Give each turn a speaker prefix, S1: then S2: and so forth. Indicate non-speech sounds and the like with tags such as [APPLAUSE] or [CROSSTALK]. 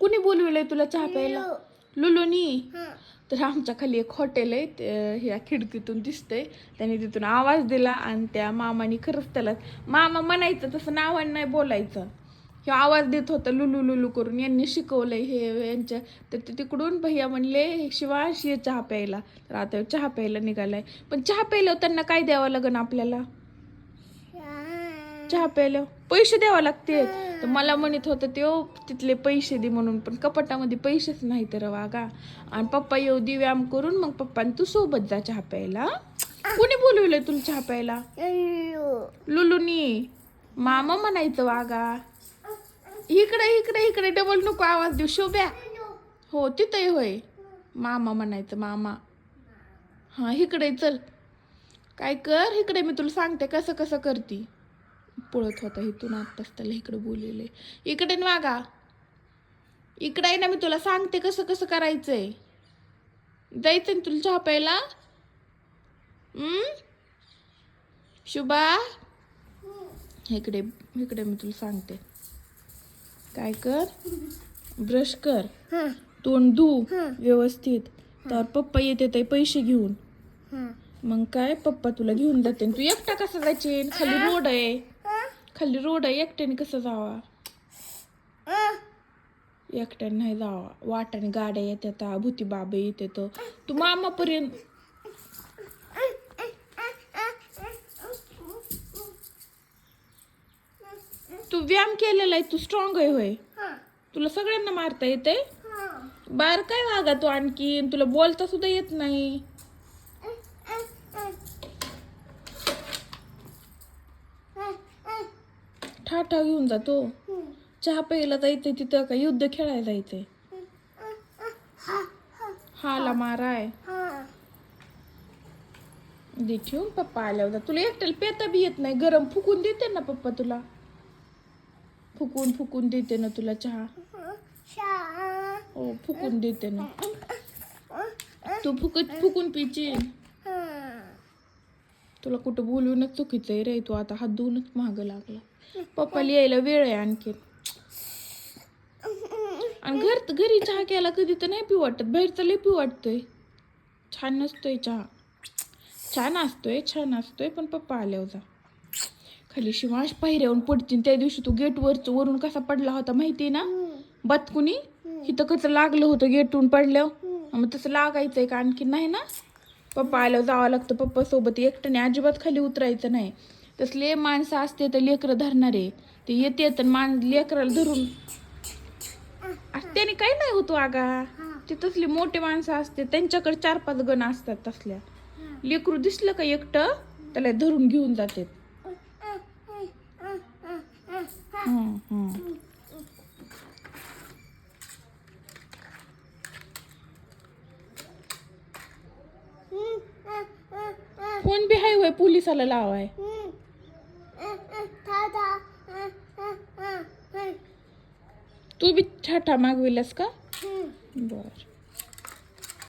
S1: कुणी बोलविलंय तुला चहा प्यायला? लुलुनी तर आमच्या खाली एक हॉटेल आहे ते ह्या खिडकीतून दिसतंय. त्याने तिथून आवाज दिला आणि त्या मामाने खरंच त्याला मामा म्हणायचं तसं नावाने नाही बोलायचं. हे आवाज देत होता लुलू लुलू करून. यांनी शिकवलंय हे यांच्या. तर ते तिकडून भैया म्हणले शिवाश ये चहा प्यायला. तर आता चहा प्यायला निघालाय. पण चहा प्यायला त्यांना काय द्यावं लागेल आपल्याला? चहा प्यायला पैसे द्यावं लागते. तर मला म्हणत होतं ते "ओ, तिथले पैसे दे म्हणून. पण कपाटामध्ये पैसेच नाही तर वागा. आणि पप्पा येऊ दे व्यायाम करून मग पप्पा तू सोबत जा चहा प्यायला. कोणी बोलवलंय तुला चहा प्यायला? लुलुनी मामा म्हणायचं वागा. इकडे इकडे इकडे डबल नको आवाज देऊ शोभ्या. हो तिथंही होय. मामा म्हणायचं मामा. हां इकडे चल. काय कर इकडे मी तुला सांगते कसं कसं करती. पळत होता इथून आत्ताच त्याला इकडे बोललेले इकडे वागा. इकडे आहे ना मी तुला सांगते कसं कसं करायचंय. जायचं ना तुला चहा प्यायला? शुभा? इकडे इकडे मी तुला सांगते. काय कर? ब्रश कर. तोंड धू. व्यवस्थित. तर पप्पा येते ते पैसे घेऊन. मग काय? पप्पा तुला घेऊन जाते. तू एकटा कसा जायचे? खाली रोड आहे. खाली रोड आहे एकट्याने कसं जावा? एकट्याने नाही जावा. वाटाने गाड्या येतात भूती बाबे येते तू मामापर्यंत तू व्यायाम केलेला आहे तू स्ट्रॉंग आहे होय. तुला सगळ्यांना मारता येते बाहेर काय वागा तू आणखीन? तुला बोलता सुद्धा येत नाही. ठाठा घेऊन जातो. चहा प्यायला जायचंय तिथं का? युद्ध खेळायला जायचंय. हाला माराय. दे ठेवून पप्पा आल्या होता तुला एकट्याला पेता बी येत नाही. गरम फुकून देते ना पप्पा तुला. फुकून फुकून देते ना तुला चहा. हो फुकून देते ना. तू फुकत फुकून पिची तुला कुठं बोलूनच चुकीचं आहे रे तू आता हात धुवूनच महाग लागला. [LAUGHS] पप्पाला यायला वेळ आहे आणखी आणि घर घरी चहा केला कधी तर नाही पिऊ वाटत. बाहेरचं लय पिऊ वाटतंय. छान नसतोय चहा. छान असतोय छान असतोय पण पप्पा आल्यावर जा. खाली शिवाश पायऱ्यावरून पडतील त्या दिवशी तू गेटवरच वरून कसा पडला होता माहिती ना? बतकुनी? इथं कसं लागलं होतं गेटवरून पडल्यावर? मग तसं लागायचंय का आणखी नाही ना? पप्पा आल्यावर जावं लागतं पप्पा सोबत एकट्याने अजिबात खाली उतरायचं नाही. तसले माणसं असते तर लेकरं धरणारे ते येते तर मान लेकराला धरून. त्याने काही नाही होतो हो आगा. ते तसली मोठे माणसं असते त्यांच्याकडे चार पाच गण असतात तसल्या. लेकरू दिसलं का एकटं त्याला धरून घेऊन जातात हं, हं. फोन बी हाय होय पोलिसाला लावाय? तू बी ठाठा मागविलास का? बर.